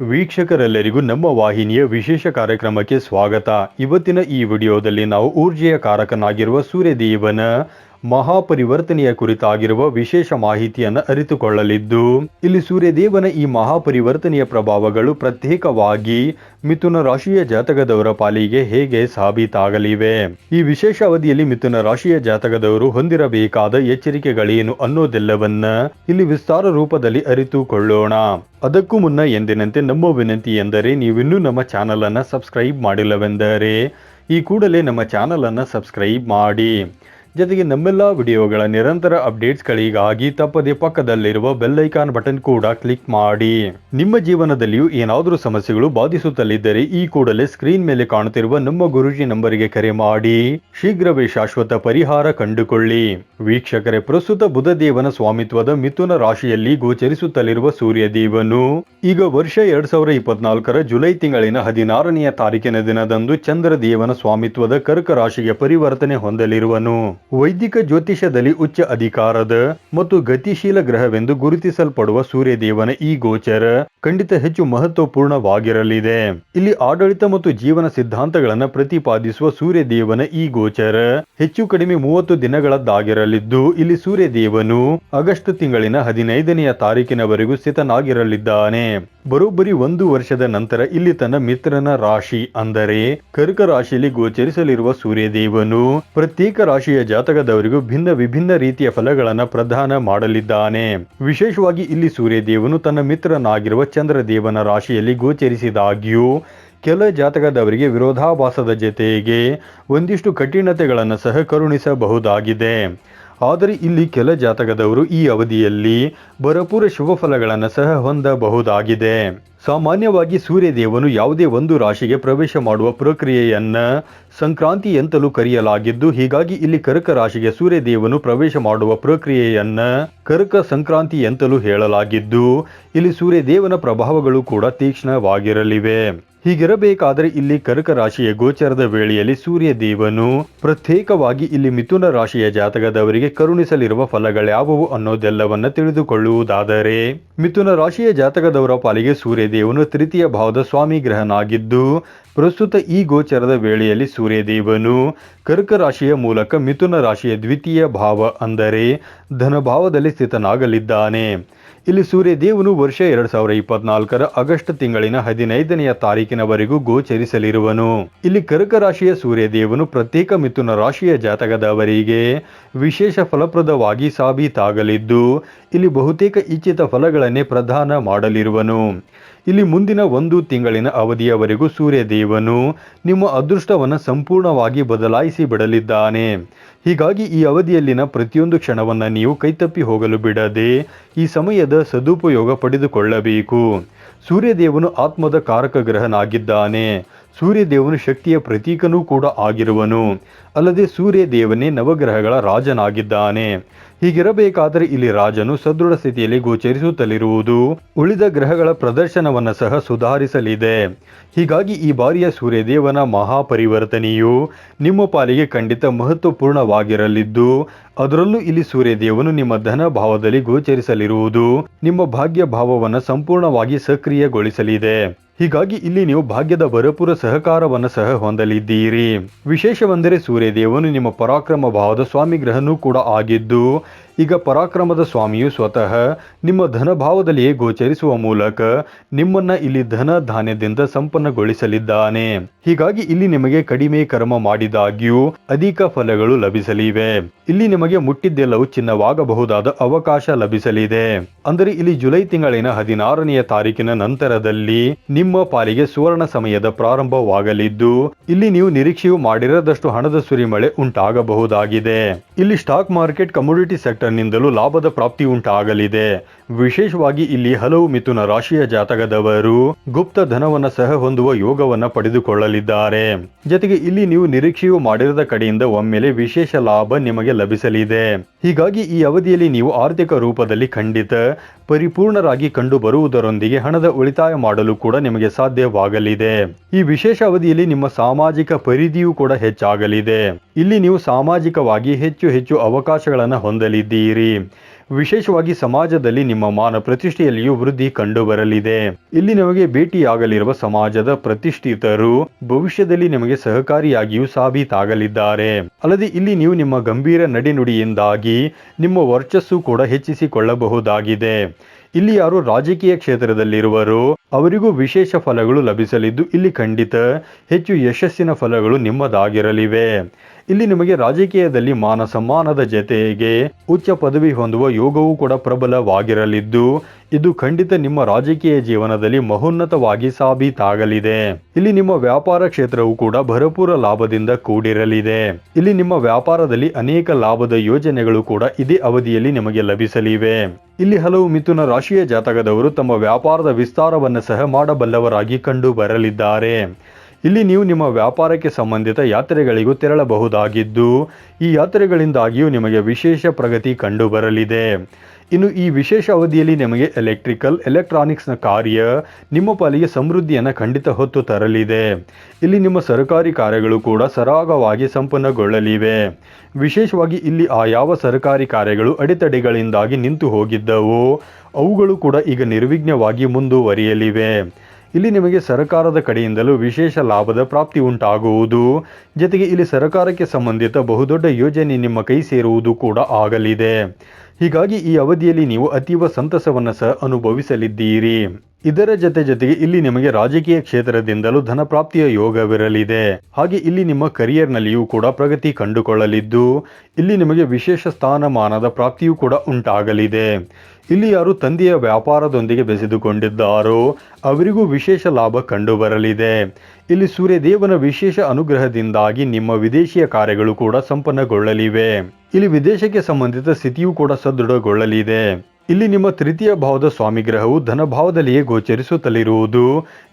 ವೀಕ್ಷಕರೆಲ್ಲರಿಗೂ ನಮ್ಮ ವಾಹಿನಿಯ ವಿಶೇಷ ಕಾರ್ಯಕ್ರಮಕ್ಕೆ ಸ್ವಾಗತ. ಇವತ್ತಿನ ಈ ವಿಡಿಯೋದಲ್ಲಿ ನಾವು ಊರ್ಜೆಯ ಕಾರಕನಾಗಿರುವ ಸೂರ್ಯದೇವನ ಮಹಾಪರಿವರ್ತನೆಯ ಕುರಿತಾಗಿರುವ ವಿಶೇಷ ಮಾಹಿತಿಯನ್ನು ಅರಿತುಕೊಳ್ಳಲಿದ್ದು, ಇಲ್ಲಿ ಸೂರ್ಯದೇವನ ಈ ಮಹಾಪರಿವರ್ತನೆಯ ಪ್ರಭಾವಗಳು ಪ್ರತ್ಯೇಕವಾಗಿ ಮಿಥುನ ರಾಶಿಯ ಜಾತಕದವರ ಪಾಲಿಗೆ ಹೇಗೆ ಸಾಬೀತಾಗಲಿವೆ? ಈ ವಿಶೇಷ ಅವಧಿಯಲ್ಲಿ ಮಿಥುನ ರಾಶಿಯ ಜಾತಕದವರು ಹೊಂದಿರಬೇಕಾದ ಎಚ್ಚರಿಕೆಗಳೇನು ಅನ್ನೋದೆಲ್ಲವನ್ನ ಇಲ್ಲಿ ವಿಸ್ತಾರ ರೂಪದಲ್ಲಿ ಅರಿತುಕೊಳ್ಳೋಣ. ಅದಕ್ಕೂ ಮುನ್ನ ಎಂದಿನಂತೆ ನಮ್ಮ ವಿನಂತಿ ಎಂದರೆ, ನೀವಿನ್ನೂ ನಮ್ಮ ಚಾನಲ್ ಅನ್ನ ಸಬ್ಸ್ಕ್ರೈಬ್ ಮಾಡಿಲ್ಲವೆಂದರೆ, ಈ ಕೂಡಲೇ ನಮ್ಮ ಚಾನಲ್ ಅನ್ನ ಸಬ್ಸ್ಕ್ರೈಬ್ ಮಾಡಿ. ಜೊತೆಗೆ ನಮ್ಮೆಲ್ಲ ವಿಡಿಯೋಗಳ ನಿರಂತರ ಅಪ್ಡೇಟ್ಸ್ಗಳಿಗಾಗಿ ತಪ್ಪದೆ ಪಕ್ಕದಲ್ಲಿರುವ ಬೆಲ್ ಐಕಾನ್ ಬಟನ್ ಕೂಡ ಕ್ಲಿಕ್ ಮಾಡಿ. ನಿಮ್ಮ ಜೀವನದಲ್ಲಿಯೂ ಏನಾದರೂ ಸಮಸ್ಯೆಗಳು ಬಾಧಿಸುತ್ತಲಿದ್ದರೆ ಈ ಕೂಡಲೇ ಸ್ಕ್ರೀನ್ ಮೇಲೆ ಕಾಣುತ್ತಿರುವ ನಮ್ಮ ಗುರುಜಿ ನಂಬರಿಗೆ ಕರೆ ಮಾಡಿ. ಶೀಘ್ರವೇ ಶಾಶ್ವತ ಪರಿಹಾರ ಕಂಡುಕೊಳ್ಳಿ. ವೀಕ್ಷಕರೇ, ಪ್ರಸ್ತುತ ಬುಧದೇವನ ಸ್ವಾಮಿತ್ವದ ಮಿಥುನ ರಾಶಿಯಲ್ಲಿ ಗೋಚರಿಸುತ್ತಲಿರುವ ಸೂರ್ಯದೇವನು ಈಗ ವರ್ಷ ಎರಡ್ ಸಾವಿರ ಇಪ್ಪತ್ನಾಲ್ಕರ ಜುಲೈ ತಿಂಗಳಿನ ಹದಿನಾರನೆಯ ತಾರೀಕಿನ ದಿನದಂದು ಚಂದ್ರದೇವನ ಸ್ವಾಮಿತ್ವದ ಕರ್ಕ ರಾಶಿಗೆ ಪರಿವರ್ತನೆ ಹೊಂದಲಿರುವನು. ವೈದಿಕ ಜ್ಯೋತಿಷದಲ್ಲಿ ಉಚ್ಚ ಅಧಿಕಾರದ ಮತ್ತು ಗತಿಶೀಲ ಗ್ರಹವೆಂದು ಗುರುತಿಸಲ್ಪಡುವ ಸೂರ್ಯದೇವನ ಈ ಗೋಚರ ಖಂಡಿತ ಹೆಚ್ಚು ಮಹತ್ವಪೂರ್ಣವಾಗಿರಲಿದೆ. ಇಲ್ಲಿ ಆಡಳಿತ ಮತ್ತು ಜೀವನ ಸಿದ್ಧಾಂತಗಳನ್ನು ಪ್ರತಿಪಾದಿಸುವ ಸೂರ್ಯದೇವನ ಈ ಗೋಚರ ಹೆಚ್ಚು ಕಡಿಮೆ ಮೂವತ್ತು ದಿನಗಳದ್ದಾಗಿರಲಿದ್ದು, ಇಲ್ಲಿ ಸೂರ್ಯದೇವನು ಆಗಸ್ಟ್ ತಿಂಗಳಿನ ಹದಿನೈದನೆಯ ತಾರೀಕಿನವರೆಗೂ ಸ್ಥಿತನಾಗಿರಲಿದ್ದಾನೆ. ಬರೋಬ್ಬರಿ ಒಂದು ವರ್ಷದ ನಂತರ ಇಲ್ಲಿ ತನ್ನ ಮಿತ್ರನ ರಾಶಿ ಅಂದರೆ ಕರ್ಕ ರಾಶಿಯಲ್ಲಿ ಗೋಚರಿಸಲಿರುವ ಸೂರ್ಯದೇವನು ಪ್ರತ್ಯೇಕ ರಾಶಿಯ ಜಾತಕದವರಿಗೂ ಭಿನ್ನ ವಿಭಿನ್ನ ರೀತಿಯ ಫಲಗಳನ್ನು ಪ್ರದಾನ ಮಾಡಲಿದ್ದಾನೆ. ವಿಶೇಷವಾಗಿ ಇಲ್ಲಿ ಸೂರ್ಯದೇವನು ತನ್ನ ಮಿತ್ರನಾಗಿರುವ ಚಂದ್ರದೇವನ ರಾಶಿಯಲ್ಲಿ ಗೋಚರಿಸಿದಾಗ್ಯೂ ಕೆಲ ಜಾತಕದವರಿಗೆ ವಿರೋಧಾಭಾಸದ ಜತೆಗೆ ಒಂದಿಷ್ಟು ಕಠಿಣತೆಗಳನ್ನು ಸಹ ಕರುಣಿಸಬಹುದಾಗಿದೆ. ಆದರೆ ಇಲ್ಲಿ ಕೆಲ ಜಾತಕದವರು ಈ ಅವಧಿಯಲ್ಲಿ ಭರಪೂರ ಶುಭ ಫಲಗಳನ್ನು ಸಹ ಹೊಂದಬಹುದಾಗಿದೆ. ಸಾಮಾನ್ಯವಾಗಿ ಸೂರ್ಯದೇವನು ಯಾವುದೇ ಒಂದು ರಾಶಿಗೆ ಪ್ರವೇಶ ಮಾಡುವ ಪ್ರಕ್ರಿಯೆಯನ್ನು ಸಂಕ್ರಾಂತಿ ಎಂತಲೂ ಕರೆಯಲಾಗಿದ್ದು, ಹೀಗಾಗಿ ಇಲ್ಲಿ ಕರ್ಕ ರಾಶಿಗೆ ಸೂರ್ಯದೇವನು ಪ್ರವೇಶ ಮಾಡುವ ಪ್ರಕ್ರಿಯೆಯನ್ನ ಕರ್ಕ ಸಂಕ್ರಾಂತಿ ಎಂತಲೂ ಹೇಳಲಾಗಿದ್ದು, ಇಲ್ಲಿ ಸೂರ್ಯದೇವನ ಪ್ರಭಾವಗಳು ಕೂಡ ತೀಕ್ಷ್ಣವಾಗಿರಲಿವೆ. ಹೀಗಿರಬೇಕಾದರೆ ಇಲ್ಲಿ ಕರ್ಕ ರಾಶಿಯ ಗೋಚರದ ವೇಳೆಯಲ್ಲಿ ಸೂರ್ಯದೇವನು ಪ್ರತ್ಯೇಕವಾಗಿ ಇಲ್ಲಿ ಮಿಥುನ ರಾಶಿಯ ಜಾತಕದವರಿಗೆ ಕರುಣಿಸಲಿರುವ ಫಲಗಳ್ಯಾವುವು ಅನ್ನೋದೆಲ್ಲವನ್ನ ತಿಳಿದುಕೊಳ್ಳುವುದಾದರೆ, ಮಿಥುನ ರಾಶಿಯ ಜಾತಕದವರ ಪಾಲಿಗೆ ಸೂರ್ಯದೇವನು ತೃತೀಯ ಭಾವದ ಸ್ವಾಮಿ ಗ್ರಹನಾಗಿದ್ದು, ಪ್ರಸ್ತುತ ಈ ಗೋಚರದ ವೇಳೆಯಲ್ಲಿ ಸೂರ್ಯದೇವನು ಕರ್ಕ ರಾಶಿಯ ಮೂಲಕ ಮಿಥುನ ರಾಶಿಯ ದ್ವಿತೀಯ ಭಾವ ಅಂದರೆ ಧನಭಾವದಲ್ಲಿ ಸ್ಥಿತನಾಗಲಿದ್ದಾನೆ. ಇಲ್ಲಿ ಸೂರ್ಯದೇವನು ವರ್ಷ ಎರಡ್ ಸಾವಿರದ ಇಪ್ಪತ್ನಾಲ್ಕರ ಆಗಸ್ಟ್ ತಿಂಗಳಿನ ಹದಿನೈದನೆಯ ತಾರೀಕಿನವರೆಗೂ ಗೋಚರಿಸಲಿರುವನು. ಇಲ್ಲಿ ಕರ್ಕ ರಾಶಿಯ ಸೂರ್ಯದೇವನು ಪ್ರತ್ಯೇಕ ಮಿಥುನ ರಾಶಿಯ ಜಾತಕದವರಿಗೆ ವಿಶೇಷ ಫಲಪ್ರದವಾಗಿ ಸಾಬೀತಾಗಲಿದ್ದು, ಇಲ್ಲಿ ಬಹುತೇಕ ಇಚ್ಛಿತ ಫಲಗಳನ್ನೇ ಪ್ರದಾನ ಮಾಡಲಿರುವನು. ಇಲ್ಲಿ ಮುಂದಿನ ಒಂದು ತಿಂಗಳಿನ ಅವಧಿಯವರೆಗೂ ಸೂರ್ಯದೇವನು ನಿಮ್ಮ ಅದೃಷ್ಟವನ್ನು ಸಂಪೂರ್ಣವಾಗಿ ಬದಲಾಯಿಸಿ ಬಿಡಲಿದ್ದಾನೆ. ಹೀಗಾಗಿ ಈ ಅವಧಿಯಲ್ಲಿನ ಪ್ರತಿಯೊಂದು ಕ್ಷಣವನ್ನು ನೀವು ಕೈತಪ್ಪಿ ಹೋಗಲು ಬಿಡದೆ ಈ ಸಮಯದ ಸದುಪಯೋಗ ಪಡೆದುಕೊಳ್ಳಬೇಕು. ಸೂರ್ಯದೇವನು ಆತ್ಮದ ಕಾರಕ ಗ್ರಹನಾಗಿದ್ದಾನೆ ಸೂರ್ಯದೇವನು ಶಕ್ತಿಯ ಪ್ರತೀಕನೂ ಕೂಡ ಆಗಿರುವನು. ಅಲ್ಲದೆ ಸೂರ್ಯದೇವನೇ ನವಗ್ರಹಗಳ ರಾಜನಾಗಿದ್ದಾನೆ. ಹೀಗಿರಬೇಕಾದರೆ ಇಲ್ಲಿ ರಾಜನು ಸದೃಢ ಸ್ಥಿತಿಯಲ್ಲಿ ಗೋಚರಿಸುತ್ತಲಿರುವುದು. ಉಳಿದ ಗ್ರಹಗಳ ಪ್ರದರ್ಶನವನ್ನು ಸಹ ಸುಧಾರಿಸಲಿದೆ. ಹೀಗಾಗಿ ಈ ಬಾರಿಯ ಸೂರ್ಯದೇವನ ಮಹಾಪರಿವರ್ತನೆಯು ನಿಮ್ಮ ಪಾಲಿಗೆ ಖಂಡಿತ ಮಹತ್ವಪೂರ್ಣವಾಗಿರಲಿದ್ದು, ಅದರಲ್ಲೂ ಇಲ್ಲಿ ಸೂರ್ಯದೇವನು ನಿಮ್ಮ ಧನ ಭಾವದಲ್ಲಿ ಗೋಚರಿಸಲಿರುವುದು, ನಿಮ್ಮ ಭಾಗ್ಯ ಭಾವವನ್ನು ಸಂಪೂರ್ಣವಾಗಿ ಸಕ್ರಿಯಗೊಳಿಸಲಿದೆ. ಹೀಗಾಗಿ ಇಲ್ಲಿ ನೀವು ಭಾಗ್ಯದ ಭರಪೂರ ಸಹಕಾರವನ್ನು ಸಹ ಹೊಂದಲಿದ್ದೀರಿ. ವಿಶೇಷವೆಂದರೆ ಸೂರ್ಯದೇವನು ನಿಮ್ಮ ಪರಾಕ್ರಮ ಭಾವದ ಸ್ವಾಮಿ ಗ್ರಹನೂ ಕೂಡ ಆಗಿದ್ದು, ಈಗ ಪರಾಕ್ರಮದ ಸ್ವಾಮಿಯು ಸ್ವತಃ ನಿಮ್ಮ ಧನಭಾವದಲ್ಲಿಯೇ ಗೋಚರಿಸುವ ಮೂಲಕ ನಿಮ್ಮನ್ನ ಇಲ್ಲಿ ಧನ ಧಾನ್ಯದಿಂದ ಸಂಪನ್ನಗೊಳಿಸಲಿದ್ದಾನೆ. ಹೀಗಾಗಿ ಇಲ್ಲಿ ನಿಮಗೆ ಕಡಿಮೆ ಕರ್ಮ ಮಾಡಿದಾಗ್ಯೂ ಅಧಿಕ ಫಲಗಳು ಲಭಿಸಲಿವೆ. ಇಲ್ಲಿ ನಿಮಗೆ ಮುಟ್ಟಿದ್ದೆಲ್ಲವೂ ಚಿನ್ನವಾಗಬಹುದಾದ ಅವಕಾಶ ಲಭಿಸಲಿದೆ. ಅಂದರೆ ಇಲ್ಲಿ ಜುಲೈ ತಿಂಗಳಿನ ಹದಿನಾರನೆಯ ತಾರೀಕಿನ ನಂತರದಲ್ಲಿ ನಿಮ್ಮ ಪಾಲಿಗೆ ಸುವರ್ಣ ಸಮಯದ ಪ್ರಾರಂಭವಾಗಲಿದ್ದು, ಇಲ್ಲಿ ನೀವು ನಿರೀಕ್ಷೆಯು ಮಾಡಿರದಷ್ಟು ಹಣದ ಸುರಿಮಳೆ ಉಂಟಾಗಬಹುದಾಗಿದೆ. ಇಲ್ಲಿ ಸ್ಟಾಕ್ ಮಾರ್ಕೆಟ್ ಕಮೋಡಿಟಿ ಸೆಕ್ಟರ್ನಿಂದಲೂ ಲಾಭದ ಪ್ರಾಪ್ತಿ ಉಂಟಾಗಲಿದೆ. ವಿಶೇಷವಾಗಿ ಇಲ್ಲಿ ಹಲವು ಮಿಥುನ ರಾಶಿಯ ಜಾತಕದವರು ಗುಪ್ತ ಧನವನ್ನ ಸಹ ಹೊಂದುವ ಯೋಗವನ್ನ ಪಡೆದುಕೊಳ್ಳಲಿದ್ದಾರೆ. ಜೊತೆಗೆ ಇಲ್ಲಿ ನೀವು ನಿರೀಕ್ಷೆಯು ಮಾಡಿರದ ಕಡೆಯಿಂದ ಒಮ್ಮೆಲೆ ವಿಶೇಷ ಲಾಭ ನಿಮಗೆ ಲಭಿಸಲಿದೆ. ಹೀಗಾಗಿ ಈ ಅವಧಿಯಲ್ಲಿ ನೀವು ಆರ್ಥಿಕ ರೂಪದಲ್ಲಿ ಖಂಡಿತ ಪರಿಪೂರ್ಣರಾಗಿ ಕಂಡು ಬರುವುದರೊಂದಿಗೆ ಹಣದ ಉಳಿತಾಯ ಮಾಡಲು ಕೂಡ ನಿಮಗೆ ಸಾಧ್ಯವಾಗಲಿದೆ. ಈ ವಿಶೇಷ ಅವಧಿಯಲ್ಲಿ ನಿಮ್ಮ ಸಾಮಾಜಿಕ ಪರಿಧಿಯೂ ಕೂಡ ಹೆಚ್ಚಾಗಲಿದೆ. ಇಲ್ಲಿ ನೀವು ಸಾಮಾಜಿಕವಾಗಿ ಹೆಚ್ಚು ಹೆಚ್ಚು ಅವಕಾಶಗಳನ್ನು ಹೊಂದಲಿದ್ದೀರಿ. ವಿಶೇಷವಾಗಿ ಸಮಾಜದಲ್ಲಿ ನಿಮ್ಮ ಮಾನ ಪ್ರತಿಷ್ಠೆಯಲ್ಲಿಯೂ ವೃದ್ಧಿ ಕಂಡುಬರಲಿದೆ. ಇಲ್ಲಿ ನಿಮಗೆ ಭೇಟಿಯಾಗಲಿರುವ ಸಮಾಜದ ಪ್ರತಿಷ್ಠಿತರು ಭವಿಷ್ಯದಲ್ಲಿ ನಿಮಗೆ ಸಹಕಾರಿಯಾಗಿಯೂ ಸಾಬೀತಾಗಲಿದ್ದಾರೆ. ಅಲ್ಲದೆ ಇಲ್ಲಿ ನೀವು ನಿಮ್ಮ ಗಂಭೀರ ನಡೆನುಡಿಯಿಂದಾಗಿ ನಿಮ್ಮ ವರ್ಚಸ್ಸು ಕೂಡ ಹೆಚ್ಚಿಸಿಕೊಳ್ಳಬಹುದಾಗಿದೆ. ಇಲ್ಲಿ ಯಾರು ರಾಜಕೀಯ ಕ್ಷೇತ್ರದಲ್ಲಿರುವರೋ ಅವರಿಗೂ ವಿಶೇಷ ಫಲಗಳು ಲಭಿಸಲಿದ್ದು ಇಲ್ಲಿ ಖಂಡಿತ ಹೆಚ್ಚು ಯಶಸ್ಸಿನ ಫಲಗಳು ನಿಮ್ಮದಾಗಿರಲಿವೆ. ಇಲ್ಲಿ ನಿಮಗೆ ರಾಜಕೀಯದಲ್ಲಿ ಮಾನ ಸಮ್ಮಾನದ ಜತೆಗೆ ಉಚ್ಚ ಪದವಿ ಹೊಂದುವ ಯೋಗವೂ ಕೂಡ ಪ್ರಬಲವಾಗಿರಲಿದ್ದು ಇದು ಖಂಡಿತ ನಿಮ್ಮ ರಾಜಕೀಯ ಜೀವನದಲ್ಲಿ ಮಹೋನ್ನತವಾಗಿ ಸಾಬೀತಾಗಲಿದೆ. ಇಲ್ಲಿ ನಿಮ್ಮ ವ್ಯಾಪಾರ ಕ್ಷೇತ್ರವು ಕೂಡ ಭರಪೂರ ಲಾಭದಿಂದ ಕೂಡಿರಲಿದೆ. ಇಲ್ಲಿ ನಿಮ್ಮ ವ್ಯಾಪಾರದಲ್ಲಿ ಅನೇಕ ಲಾಭದ ಯೋಜನೆಗಳು ಕೂಡ ಇದೇ ಅವಧಿಯಲ್ಲಿ ನಿಮಗೆ ಲಭಿಸಲಿವೆ. ಇಲ್ಲಿ ಹಲವು ಮಿಥುನ ರಾಶಿಯ ಜಾತಕದವರು ತಮ್ಮ ವ್ಯಾಪಾರದ ವಿಸ್ತಾರವನ್ನು ಸಹ ಮಾಡಬಲ್ಲವರಾಗಿ ಕಂಡು ಬರಲಿದ್ದಾರೆ. ಇಲ್ಲಿ ನೀವು ನಿಮ್ಮ ವ್ಯಾಪಾರಕ್ಕೆ ಸಂಬಂಧಿತ ಯಾತ್ರೆಗಳಿಗೂ ತೆರಳಬಹುದಾಗಿದ್ದು, ಈ ಯಾತ್ರೆಗಳಿಂದಾಗಿಯೂ ನಿಮಗೆ ವಿಶೇಷ ಪ್ರಗತಿ ಕಂಡು ಬರಲಿದೆ. ಇನ್ನು ಈ ವಿಶೇಷ ಅವಧಿಯಲ್ಲಿ ನಿಮಗೆ ಎಲೆಕ್ಟ್ರಿಕಲ್ ಎಲೆಕ್ಟ್ರಾನಿಕ್ಸ್ನ ಕಾರ್ಯ, ನಿಮ್ಮ ಪಾಲಿಗೆ ಸಮೃದ್ಧಿಯನ್ನು ಖಂಡಿತ ಹೊತ್ತು ತರಲಿದೆ. ಇಲ್ಲಿ ನಿಮ್ಮ ಸರ್ಕಾರಿ ಕಾರ್ಯಗಳು ಕೂಡ ಸರಾಗವಾಗಿ ಸಂಪನ್ನಗೊಳ್ಳಲಿವೆ. ವಿಶೇಷವಾಗಿ ಇಲ್ಲಿ ಆ ಯಾವ ಸರ್ಕಾರಿ ಕಾರ್ಯಗಳು ಅಡೆತಡೆಗಳಿಂದಾಗಿ ನಿಂತು ಹೋಗಿದ್ದವು, ಅವುಗಳು ಕೂಡ ಈಗ ನಿರ್ವಿಘ್ನವಾಗಿ ಮುಂದುವರಿಯಲಿವೆ. ಇಲ್ಲಿ ನಿಮಗೆ ಸರ್ಕಾರದ ಕಡೆಯಿಂದಲೂ ವಿಶೇಷ ಲಾಭದ ಪ್ರಾಪ್ತಿ ಉಂಟಾಗುವುದು, ಜೊತೆಗೆ ಇಲ್ಲಿ ಸರ್ಕಾರಕ್ಕೆ ಸಂಬಂಧಿತ ಬಹುದೊಡ್ಡ ಯೋಜನೆ ನಿಮ್ಮ ಕೈ ಸೇರುವುದು ಕೂಡ ಆಗಲಿದೆ. ಹೀಗಾಗಿ ಈ ಅವಧಿಯಲ್ಲಿ ನೀವು ಅತೀವ ಸಂತಸವನ್ನು ಸಹ ಅನುಭವಿಸಲಿದ್ದೀರಿ. ಇದರ ಜೊತೆ ಜೊತೆಗೆ ಇಲ್ಲಿ ನಿಮಗೆ ರಾಜಕೀಯ ಕ್ಷೇತ್ರದಿಂದಲೂ ಧನ ಪ್ರಾಪ್ತಿಯ ಯೋಗವಿರಲಿದೆ. ಹಾಗೆ ಇಲ್ಲಿ ನಿಮ್ಮ ಕರಿಯರ್ನಲ್ಲಿಯೂ ಕೂಡ ಪ್ರಗತಿ ಕಂಡುಕೊಳ್ಳಲಿದ್ದು, ಇಲ್ಲಿ ನಿಮಗೆ ವಿಶೇಷ ಸ್ಥಾನಮಾನದ ಪ್ರಾಪ್ತಿಯೂ ಕೂಡ ಉಂಟಾಗಲಿದೆ. ಇಲ್ಲಿ ಯಾರು ತಂದೆಯ ವ್ಯಾಪಾರದೊಂದಿಗೆ ಬೆಸೆದುಕೊಂಡಿದ್ದಾರೋ, ಅವರಿಗೂ ವಿಶೇಷ ಲಾಭ ಕಂಡುಬರಲಿದೆ. ಇಲ್ಲಿ ಸೂರ್ಯದೇವನ ವಿಶೇಷ ಅನುಗ್ರಹದಿಂದಾಗಿ ನಿಮ್ಮ ವಿದೇಶಿಯ ಕಾರ್ಯಗಳು ಕೂಡ ಸಂಪನ್ನಗೊಳ್ಳಲಿವೆ. ಇಲ್ಲಿ ವಿದೇಶಕ್ಕೆ ಸಂಬಂಧಿತ ಸ್ಥಿತಿಯೂ ಕೂಡ ಸದೃಢಗೊಳ್ಳಲಿದೆ. ಇಲ್ಲಿ ನಿಮ್ಮ ತೃತೀಯ ಭಾವದ ಸ್ವಾಮಿ ಗ್ರಹವು ಧನಭಾವದಲ್ಲಿಯೇ ಗೋಚರಿಸುತ್ತಲಿರುವುದು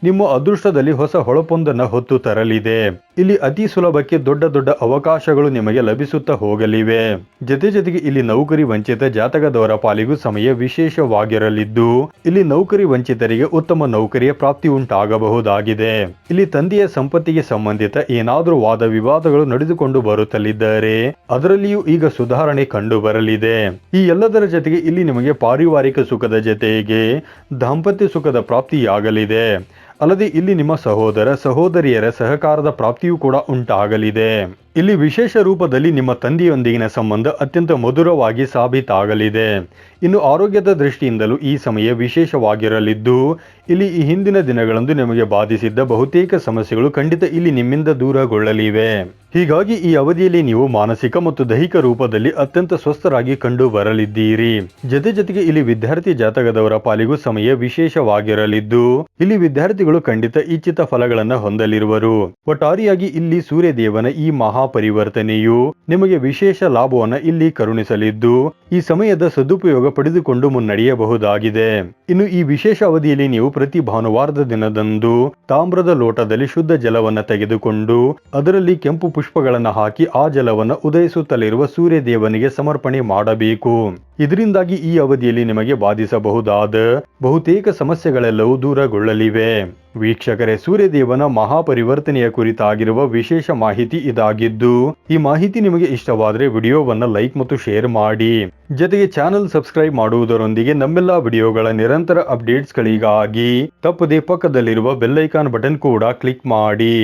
ನಿಮ್ಮ ಅದೃಷ್ಟದಲ್ಲಿ ಹೊಸ ಹೊಳಪೊಂದನ್ನು ಹೊತ್ತು ತರಲಿದೆ. ಇಲ್ಲಿ ಅತಿ ಸುಲಭಕ್ಕೆ ದೊಡ್ಡ ದೊಡ್ಡ ಅವಕಾಶಗಳು ನಿಮಗೆ ಲಭಿಸುತ್ತಾ ಹೋಗಲಿವೆ. ಜೊತೆ ಜೊತೆಗೆ ಇಲ್ಲಿ ನೌಕರಿ ವಂಚಿತ ಜಾತಕದವರ ಪಾಲಿಗೂ ಸಮಯ ವಿಶೇಷವಾಗಿರಲಿದ್ದು, ಇಲ್ಲಿ ನೌಕರಿ ವಂಚಿತರಿಗೆ ಉತ್ತಮ ನೌಕರಿಯ ಪ್ರಾಪ್ತಿ ಉಂಟಾಗಬಹುದಾಗಿದೆ. ಇಲ್ಲಿ ತಂದೆಯ ಸಂಪತ್ತಿಗೆ ಸಂಬಂಧಿತ ಏನಾದರೂ ವಾದ ವಿವಾದಗಳು ನಡೆದುಕೊಂಡು ಬರುತ್ತಲಿದ್ದಾರೆ, ಅದರಲ್ಲಿಯೂ ಈಗ ಸುಧಾರಣೆ ಕಂಡು ಬರಲಿದೆ ಈ ಎಲ್ಲದರ ಜೊತೆಗೆ ಇಲ್ಲಿ ನಿಮಗೆ ಪಾರಿವಾರಿಕ ಸುಖದ ಜೊತೆಗೆ ದಾಂಪತ್ಯ ಸುಖದ ಪ್ರಾಪ್ತಿಯಾಗಲಿದೆ. ಅಲ್ಲದೆ ಇಲ್ಲಿ ನಿಮ್ಮ ಸಹೋದರ ಸಹೋದರಿಯರ ಸಹಕಾರದ ಪ್ರಾಪ್ತಿಯೂ ಕೂಡ ಉಂಟಾಗಲಿದೆ. ಇಲ್ಲಿ ವಿಶೇಷ ರೂಪದಲ್ಲಿ ನಿಮ್ಮ ತಂದೆಯೊಂದಿಗಿನ ಸಂಬಂಧ ಅತ್ಯಂತ ಮಧುರವಾಗಿ ಸಾಬೀತಾಗಲಿದೆ. ಇನ್ನು ಆರೋಗ್ಯದ ದೃಷ್ಟಿಯಿಂದಲೂ ಈ ಸಮಯ ವಿಶೇಷವಾಗಿರಲಿದ್ದು, ಇಲ್ಲಿ ಈ ಹಿಂದಿನ ದಿನಗಳಂದು ನಿಮಗೆ ಬಾಧಿಸಿದ್ದ ಬಹುತೇಕ ಸಮಸ್ಯೆಗಳು ಖಂಡಿತ ಇಲ್ಲಿ ನಿಮ್ಮಿಂದ ದೂರಗೊಳ್ಳಲಿವೆ. ಹೀಗಾಗಿ ಈ ಅವಧಿಯಲ್ಲಿ ನೀವು ಮಾನಸಿಕ ಮತ್ತು ದೈಹಿಕ ರೂಪದಲ್ಲಿ ಅತ್ಯಂತ ಸ್ವಸ್ಥರಾಗಿ ಕಂಡು ಬರಲಿದ್ದೀರಿ ಜೊತೆ ಜೊತೆಗೆ ಇಲ್ಲಿ ವಿದ್ಯಾರ್ಥಿ ಜಾತಕದವರ ಪಾಲಿಗೂ ಸಮಯ ವಿಶೇಷವಾಗಿರಲಿದ್ದು, ಇಲ್ಲಿ ವಿದ್ಯಾರ್ಥಿಗಳು ಖಂಡಿತ ಇಚ್ಛಿತ ಫಲಗಳನ್ನು ಹೊಂದಲಿರುವರು. ಒಟ್ಟಾರಿಯಾಗಿ ಇಲ್ಲಿ ಸೂರ್ಯದೇವನ ಈ ಮಹಾಪರಿವರ್ತನೆಯು ನಿಮಗೆ ವಿಶೇಷ ಲಾಭವನ್ನ ಇಲ್ಲಿ ಕರುಣಿಸಲಿದ್ದು, ಈ ಸಮಯದ ಸದುಪಯೋಗ ಪಡೆದುಕೊಂಡು ಮುನ್ನಡೆಯಬಹುದಾಗಿದೆ. ಇನ್ನು ಈ ವಿಶೇಷ ಅವಧಿಯಲ್ಲಿ ನೀವು ಪ್ರತಿ ಭಾನುವಾರದ ದಿನದಂದು ತಾಮ್ರದ ಲೋಟದಲ್ಲಿ ಶುದ್ಧ ಜಲವನ್ನ ತೆಗೆದುಕೊಂಡು, ಅದರಲ್ಲಿ ಕೆಂಪು ಪುಷ್ಪಗಳನ್ನು ಹಾಕಿ ಆ ಜಲವನ್ನು ಉದಯಿಸುತ್ತಲಿರುವ ಸೂರ್ಯದೇವನಿಗೆ ಸಮರ್ಪಣೆ ಮಾಡಬೇಕು. ಇದರಿಂದಾಗಿ ಈ ಅವಧಿಯಲ್ಲಿ ನಿಮಗೆ ಬಾಧಿಸಬಹುದಾದ ಬಹುತೇಕ ಸಮಸ್ಯೆಗಳೆಲ್ಲವೂ ದೂರಗೊಳ್ಳಲಿವೆ. ವೀಕ್ಷಕರೇ, ಸೂರ್ಯದೇವನ ಮಹಾಪರಿವರ್ತನೆಯ ಕುರಿತಾಗಿರುವ ವಿಶೇಷ ಮಾಹಿತಿ ಇದಾಗಿದ್ದು, ಈ ಮಾಹಿತಿ ನಿಮಗೆ ಇಷ್ಟವಾದರೆ ವಿಡಿಯೋವನ್ನು ಲೈಕ್ ಮತ್ತು ಶೇರ್ ಮಾಡಿ. ಜೊತೆಗೆ ಚಾನೆಲ್ ಸಬ್ಸ್ಕ್ರೈಬ್ ಮಾಡುವುದರೊಂದಿಗೆ ನಮ್ಮೆಲ್ಲ ವಿಡಿಯೋಗಳ ನಿರಂತರ ಅಪ್ಡೇಟ್ಸ್ಗಳಿಗಾಗಿ ತಪ್ಪದೆ ಪಕ್ಕದಲ್ಲಿರುವ ಬೆಲ್ಲೈಕಾನ್ ಬಟನ್ ಕೂಡ ಕ್ಲಿಕ್ ಮಾಡಿ.